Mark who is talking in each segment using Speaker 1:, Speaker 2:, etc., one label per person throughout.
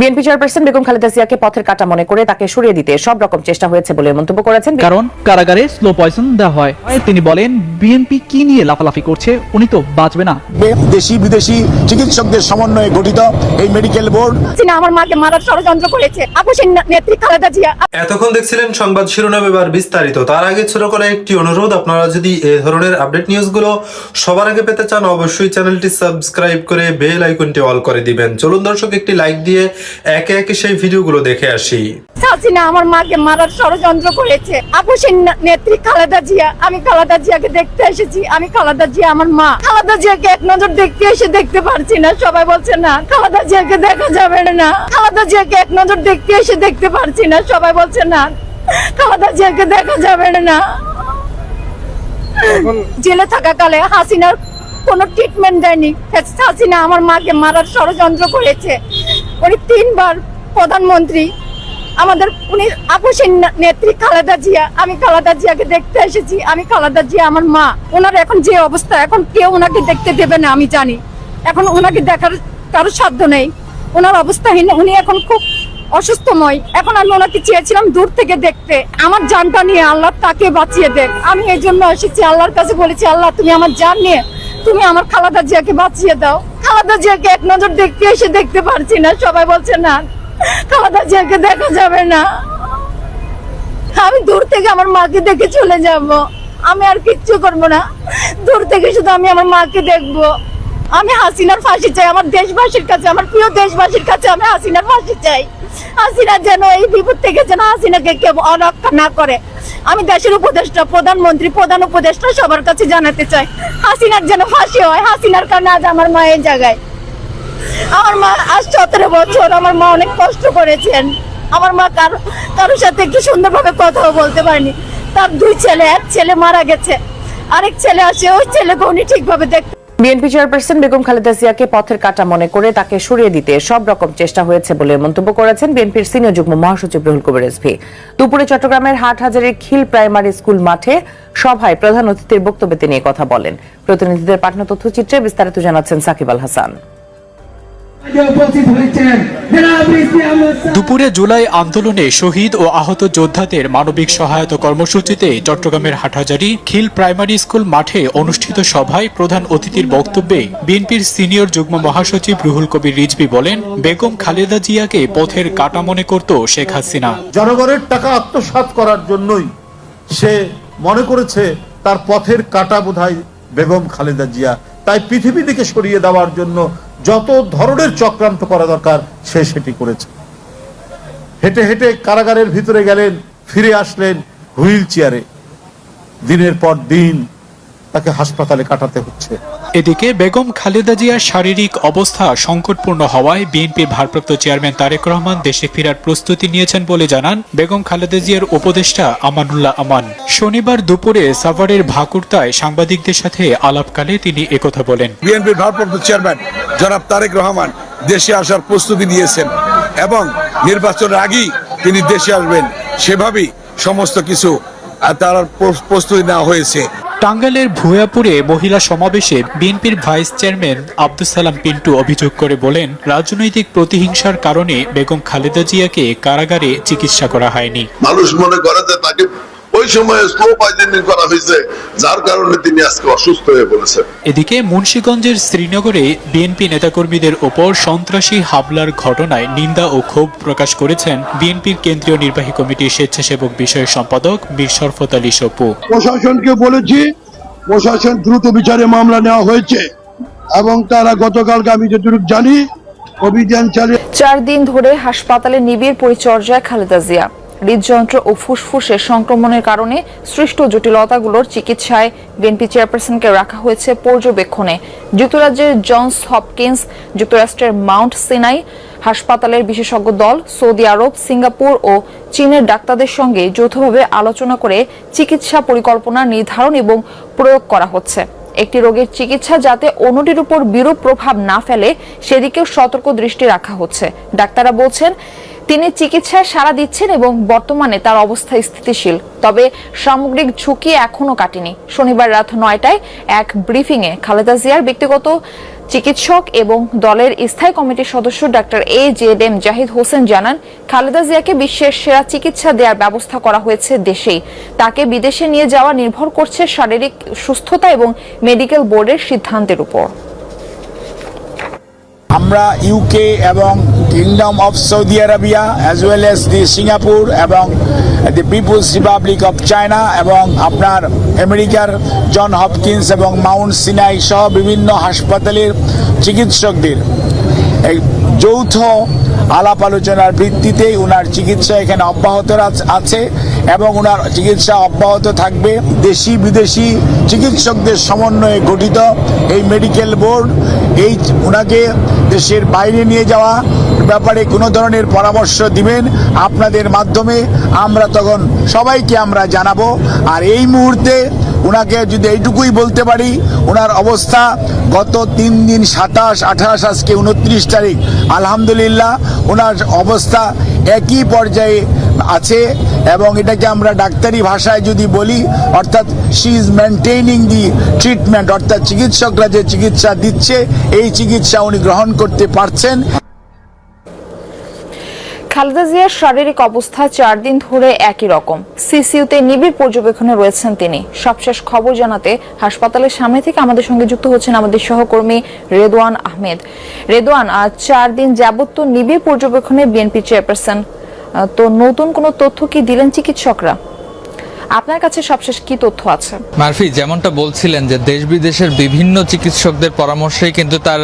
Speaker 1: BNP chairperson Begum Khaleda জিয়াকে পথের কাটা মনে করে তাকে সরিয়ে দিতে সব রকম চেষ্টা হয়েছে বলে মন্তব্য করেছেন
Speaker 2: কারণ কারাগারে স্লো পয়সন দেওয়া হয় তিনি বলেন বিএনপি কি নিয়ে লাফালাফি করছে উনি তো বাঁচবে না
Speaker 3: দেশি বিদেশি চিকিৎসকদের সমন্বয়ে গঠিত এই মেডিকেল বোর্ড
Speaker 4: তিনি আমার মাকে মারার ষড়যন্ত্র করেছে আপসের নেত্রী খালেদা জিয়া
Speaker 5: এতক্ষণ দেখছিলেন সংবাদ শিরোনাম এবার বিস্তারিত তার আগে ছোট করে একটি অনুরোধ আপনারা যদি এ ধরনের আপডেট নিউজগুলো সবার আগে পেতে চান অবশ্যই চ্যানেলটি সাবস্ক্রাইব করে বেল আইকনটি অল করে দিবেন চলুন দর্শক একটি লাইক দিয়ে একে একে সেই ভিডিওগুলো দেখে আসি
Speaker 4: হাসিনা আমার মাকে মারার ষড়যন্ত্র করেছে আপুসের নেত্রী খালেদা জিয়া আমি খালেদা জিয়াকে দেখতে এসেছি আমি খালেদা জিয়া আমার মা খালেদা জিয়াকে এক নজর দেখতে এসে দেখতে পারছি না সবাই বলছে না খালেদা জিয়াকে দেখা যাবে না খালেদা জিয়াকে এক নজর দেখতে এসে দেখতে পারছি না সবাই বলছে না খালেদা জিয়াকে দেখা যাবে না জেলে থাকাকালে হাসিনার কোন ট্রিটমেন্ট দেয়নি হাসিনা আমার মাকে মারার ষড়যন্ত্র করেছে উনি তিনবার প্রধানমন্ত্রী আমাদের উনি আপসের নেত্রী খালেদা জিয়া আমি খালেদা জিয়াকে দেখতে এসেছি আমি খালেদা জিয়া আমার মা ওনার এখন যে অবস্থা এখন কেউ ওনাকে দেখতে দেবে না আমি জানি এখন ওনাকে দেখার কারোর সাধ্য নেই ওনার অবস্থাহীন উনি এখন খুব অসুস্থময় এখন আমি ওনাকে চেয়েছিলাম দূর থেকে দেখতে আমার জানটা নিয়ে আল্লাহ তাকে বাঁচিয়ে দেখ আমি এই জন্য এসেছি আল্লাহর কাছে বলেছি আল্লাহ তুমি আমার জান নিয়ে তুমি আমার খালাদা জিয়াকে বাঁচিয়ে দাও খালাদা জিয়াকে এক নজর দেখতে এসে দেখতে পারছি না সবাই বলছে না খালাদা জিয়াকে দেখা যাবে না আমি দূর থেকে আমার মাকে দেখে চলে যাব আমি আর কিচ্ছু করব না দূর থেকে শুধু আমি আমার মাকে দেখব আমি হাসিনার ফাঁসি চাই আমার দেশবাসীর কাছে আমার প্রিয় দেশবাসীর কাছে আমি হাসিনার ফাঁসি চাই আসিনা যেন এই বিপদ থেকে যেন হাসিনাকে কেউ অরক্ষা না করে আমি দেশের উপদেষ্টা প্রধানমন্ত্রী প্রধান উপদেষ্টা সবার কাছে জানাতে চাই হাসিনার যেন ফাঁসি হয় হাসিনার কারণে আজ আমার মা এই জায়গায় আমার মা আজ সতেরো বছর আমার মা অনেক কষ্ট করেছেন আমার মা কারো কারোর সাথে একটু সুন্দরভাবে কথাও বলতে পারেনি তার দুই ছেলে এক ছেলে মারা গেছে আরেক ছেলে আসে ওই ছেলেকে উনি ঠিকভাবে দেখতে
Speaker 2: বিএনপি চেয়ারপারসন বেগম খালেদা জিয়াকে পথের কাটা মনে করে তাকে সরিয়ে দিতে সব রকম চেষ্টা হয়েছে বলে মন্তব্য করেছেন বিএনপির সিনিয়র যুগ্ম মহাসচিব রুহুল কবির রেজভি দুপুরে চট্টগ্রামের হাটহাজারের খিল প্রাইমারি স্কুল মাঠে সভায় প্রধান অতিথির বক্তব্যে তিনি কথা বলেন প্রতিনিধিদের পাঠানো তথ্যচিত্রে বিস্তারিত জানাচ্ছেন সাকিব আল হাসান দুপুরে জুলাই আন্দোলনে শহীদ ও আহত যোদ্ধাদের মানবিক সহায়তা কর্মসূচিতে চট্টগ্রামের হাটহাজারি খিল প্রাইমারি স্কুল মাঠে অনুষ্ঠিত সভায় প্রধান অতিথির বক্তব্যে বিএনপির সিনিয়র যুগ্ম মহাসচিব রুহুল কবির রিজবি বলেন বেগম খালেদা জিয়াকে পথের কাটা মনে করত শেখ হাসিনা
Speaker 6: জনগণের টাকা আত্মসাত করার জন্যই সে মনে করেছে তার পথের কাটা বোধহয় বেগম খালেদা জিয়া তাই পৃথিবী থেকে সরিয়ে দেওয়ার জন্য যত ধরনের চক্রান্ত করা দরকার সে সেটি করেছে হেঁটে হেঁটে কারাগারের ভিতরে গেলেন ফিরে আসলেন হুইল চেয়ারে দিনের পর দিন তাকে হাসপাতালে কাটাতে হচ্ছে
Speaker 2: এদিকে বেগম খালেদা জিয়ার শারীরিক অবস্থা সংকটপূর্ণ হওয়ায় বিএনপি ভারপ্রাপ্ত চেয়ারম্যান তারেক রহমান দেশে ফেরার প্রস্তুতি নিয়েছেন বলে জানান বেগম খালেদা জিয়ার উপদেষ্টা আমানুল্লাহ আমান শনিবার দুপুরে সাভারের ভাকুরতায় সাংবাদিকদের সাথে আলাপকালে তিনি একথা বলেন
Speaker 7: বিএনপির ভারপ্রাপ্ত চেয়ারম্যান জনাব তারেক রহমান দেশে আসার প্রস্তুতি নিয়েছেন এবং নির্বাচনের আগেই তিনি দেশে আসবেন সেভাবেই সমস্ত কিছু তার প্রস্তুতি নেওয়া হয়েছে
Speaker 2: টাঙ্গাইলের ভূয়াপুরে মহিলা সমাবেশে বিএনপির ভাইস চেয়ারম্যান আব্দুল সালাম পিন্টু অভিযোগ করে বলেন রাজনৈতিক প্রতিহিংসার কারণে বেগম খালেদা জিয়াকে কারাগারে চিকিৎসা করা হয়নি
Speaker 8: মানুষ মনে করে যে তাকে ওই সময়ে স্লো পয়জনিং করা হয়েছে যার কারণে তিনি আজকে অসুস্থ হয়ে পড়েছেন
Speaker 2: এদিকে মুন্সীগঞ্জের শ্রীনগরে বিএনপি নেতাকর্মীদের ওপর সন্ত্রাসী হামলার ঘটনায় নিন্দা ও ক্ষোভ প্রকাশ করেছেন বিএনপির কেন্দ্রীয় নির্বাহী কমিটির স্বেচ্ছাসেবক বিষয়ের সম্পাদক মীর সরফত আলী সপু
Speaker 9: প্রশাসনকে বলেছি প্রশাসন দ্রুত বিচারে মামলা নেওয়া হয়েছে এবং তারা গতকালকে আমি যতটুকু জানি অভিযান চালিয়ে
Speaker 10: চার দিন ধরে হাসপাতালে নিবিড় পরিচর্যায় খালেদা জিয়া হৃদযন্ত্র ও ফুসফুসে সংক্রমণের কারণে সৃষ্ট জটিলতাগুলোর চিকিৎসায় বিএনপি চেয়ারপারসনকে রাখা হয়েছে পর্যবেক্ষণে যুক্তরাজ্যের জনস হপকিন্স যুক্তরাষ্ট্রের মাউন্ট সিনাই হাসপাতালের বিশেষজ্ঞ দল সৌদি আরব সিঙ্গাপুর ও চীনের ডাক্তারদের সঙ্গে যৌথভাবে আলোচনা করে চিকিৎসা পরিকল্পনা নির্ধারণ এবং প্রয়োগ করা হচ্ছে একটি রোগের চিকিৎসা যাতে অন্যটির উপর বিরূপ প্রভাব না ফেলে সেদিকেও সতর্ক দৃষ্টি রাখা হচ্ছে ডাক্তাররা বলছেন তিনি চিকিৎসায় সাড়া দিচ্ছেন এবং বর্তমানে তার অবস্থা স্থিতিশীল তবে সামগ্রিক ঝুঁকি এখনও কাটেনি শনিবার রাত নয়টায় এক ব্রিফিংয়ে খালেদা জিয়ার ব্যক্তিগত চিকিৎসক এবং দলের স্থায়ী কমিটির সদস্য doctor A Z M Zahid Hossain জানান খালেদা জিয়াকে বিশ্বের সেরা চিকিৎসা দেওয়ার ব্যবস্থা করা হয়েছে দেশেই তাকে বিদেশে নিয়ে যাওয়া নির্ভর করছে শারীরিক সুস্থতা এবং মেডিকেল বোর্ডের সিদ্ধান্তের উপর
Speaker 11: আমরা ইউকে এবং kingdom of Saudi Arabia as well as the Singapore এবং the people's republic of China এবং আপনার আমেরিকার জন হপকিন্স এবং মাউন্ট সিনাই সহ বিভিন্ন হাসপাতালের চিকিৎসকদের এই যৌথ আলাপ আলোচনার ভিত্তিতেই ওনার চিকিৎসা এখানে অব্যাহত আছে এবং ওনার চিকিৎসা অব্যাহত থাকবে দেশি বিদেশি চিকিৎসকদের সমন্বয়ে গঠিত এই মেডিকেল বোর্ড এই ওনাকে দেশের বাইরে নিয়ে যাওয়া ব্যাপারে কোনো ধরনের পরামর্শ দিবেন আপনাদের মাধ্যমে আমরা তখন সবাইকে আমরা জানাবো আর এই মুহূর্তে ওনাকে যদি এইটুকুই বলতে পারি ওনার অবস্থা গত তিন দিন সাতাশ আঠাশ আজকে উনত্রিশ তারিখ আলহামদুলিল্লাহ ওনার অবস্থা একই পর্যায়ে আছে এবং এটাকে আমরা ডাক্তারি ভাষায় যদি বলি অর্থাৎ she is maintaining the treatment অর্থাৎ চিকিৎসকরা যে চিকিৎসা দিচ্ছে এই চিকিৎসা উনি গ্রহণ করতে পারছেন
Speaker 12: খালেদা জিয়ার শারীরিক অবস্থা চার দিন ধরে একই রকম সিসিউতে নিবিড় পর্যবেক্ষণে রয়েছেন তিনি সবশেষ খবর জানাতে হাসপাতালের সামনে থেকে আমাদের সঙ্গে যুক্ত হচ্ছেন আমাদের সহকর্মী রেদওয়ান আহমেদ রেদওয়ান আজ চার দিন যাবত তো নিবিড় পর্যবেক্ষণে বিএনপি চেয়ারপারসন তো নতুন কোনো তথ্য কি দিলেন চিকিৎসকরা আপনার কাছে সবশেষ কি তথ্য আছে
Speaker 13: মারফি যেমনটা বলছিলেন যে দেশ বিদেশের বিভিন্ন চিকিৎসকদের পরামর্শেই কিন্তু তার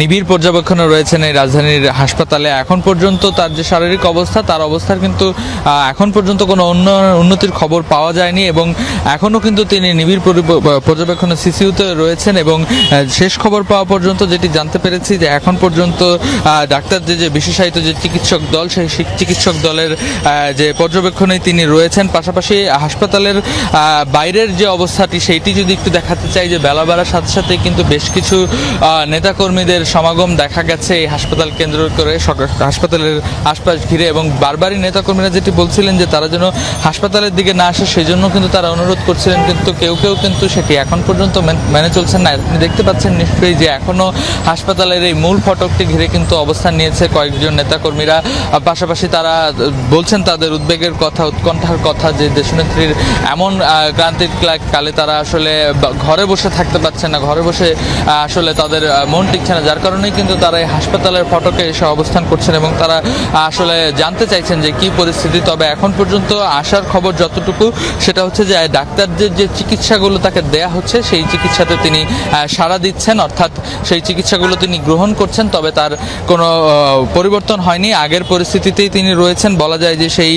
Speaker 13: নিবিড় পর্যবেক্ষণে রয়েছেন এই রাজধানীর হাসপাতালে এখন পর্যন্ত তার যে শারীরিক অবস্থা তার অবস্থার কিন্তু এখন পর্যন্ত কোনো অন্য উন্নতির খবর পাওয়া যায়নি এবং এখনও কিন্তু তিনি নিবিড় পর্যবেক্ষণে সিসিউতে রয়েছেন এবং শেষ খবর পাওয়া পর্যন্ত যেটি জানতে পেরেছি যে এখন পর্যন্ত ডাক্তার যে বিশেষায়িত যে চিকিৎসক দল সেই চিকিৎসক দলের যে পর্যবেক্ষণে তিনি রয়েছেন পাশাপাশি হাসপাতালের বাইরের যে অবস্থাটি সেইটি যদি একটু দেখাতে চাই যে বেলা বেলার সাথে সাথে কিন্তু বেশ কিছু নেতাকর্মীদের সমাগম দেখা গেছে এই হাসপাতাল কেন্দ্র করে হাসপাতালের আশপাশ ঘিরে এবং বারবারই নেতাকর্মীরা যেটি বলছিলেন যে তারা যেন হাসপাতালের দিকে না আসে সেই জন্য কিন্তু তারা অনুরোধ করছিলেন কিন্তু কেউ কেউ কিন্তু সেটি এখন পর্যন্ত মেনে চলছেন না আপনি দেখতে পাচ্ছেন নিশ্চয়ই যে এখনও হাসপাতালের এই মূল ফটকটি ঘিরে কিন্তু অবস্থান নিয়েছে কয়েকজন নেতাকর্মীরা পাশাপাশি তারা বলছেন তাদের উদ্বেগের কথা উৎকণ্ঠার কথা যে দেশনেত্রী রাত্রির এমন ক্রান্তির কালে তারা আসলে ঘরে বসে থাকতে পারছে না ঘরে বসে আসলে তাদের মন টিকছে না যার কারণেই কিন্তু তারা এই হাসপাতালের ফটকে এসে অবস্থান করছেন এবং তারা আসলে জানতে চাইছেন যে কি পরিস্থিতি তবে এখন পর্যন্ত আসার খবর যতটুকু সেটা হচ্ছে যে ডাক্তারদের যে চিকিৎসাগুলো তাকে দেয়া হচ্ছে সেই চিকিৎসাতে তিনি সাড়া দিচ্ছেন অর্থাৎ সেই চিকিৎসাগুলো তিনি গ্রহণ করছেন তবে তার কোনো পরিবর্তন হয়নি আগের পরিস্থিতিতেই তিনি রয়েছেন বলা যায় যে সেই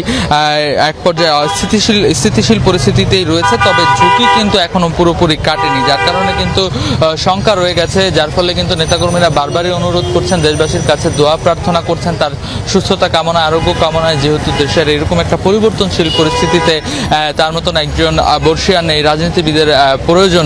Speaker 13: এক পর্যায়ে অস্থিতিশীল স্থিতিশীল পরিস্থিতিতেই রয়েছে তবে ঝুঁকি কিন্তু এখনো পুরোপুরি কাটেনি যার কারণে কিন্তু শঙ্কা রয়ে গেছে যার ফলে কিন্তু নেতাকর্মীরা বারবারই অনুরোধ করছেন দেশবাসীর কাছে দোয়া প্রার্থনা করছেন তার সুস্থতা কামনা আরোগ্য কামনায় যেহেতু দেশের এরকম একটা পরিবর্তনশীল পরিস্থিতিতে তার মতন একজন বর্ষিয়ান এই রাজনীতিবিদের প্রয়োজন